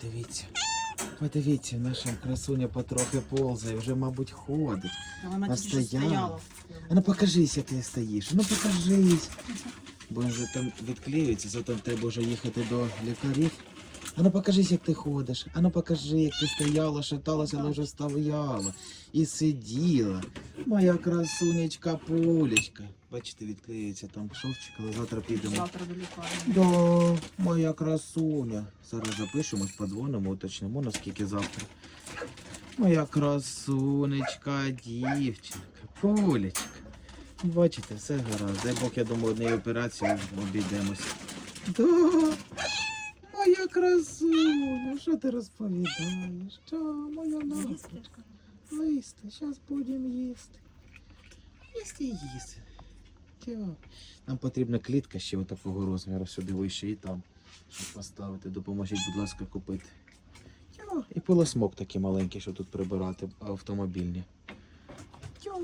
подивіться. Подивіться, наша красуня потрохи ползає, вже, мабуть, ходить. Вона А стояла? стояла. А ну покажись, як ти стоїш. Ну покажись. Бо вже там відклеюється, зато треба вже їхати до лікарів. А ну покажись, як ти ходиш. А ну покажи, як ти стояла, шаталася, але вже стояла. І сиділа. Моя красунечка пулечка. Бачите, відклеюється там шовчик, але завтра підемо. Завтра до лікарні. Да, моя красуня. Зараз запишемось, подзвонимо, уточнимо, наскільки завтра. Моя красунечка, дівчинка, пулечка. Бачите, все гаразд. Дай Бог, я думаю, однією операцією обійдемось. Да, моя красуня, що ти розповідаєш? Що, моя? Листи, зараз будемо їсти. Їсти і їсти. Тя. Нам потрібна клітка ще отакого розміру сюди вище і там, щоб поставити. Допоможіть, будь ласка, купити. Тя. І пилосмок такий маленький, щоб тут прибирати автомобільні. Тя.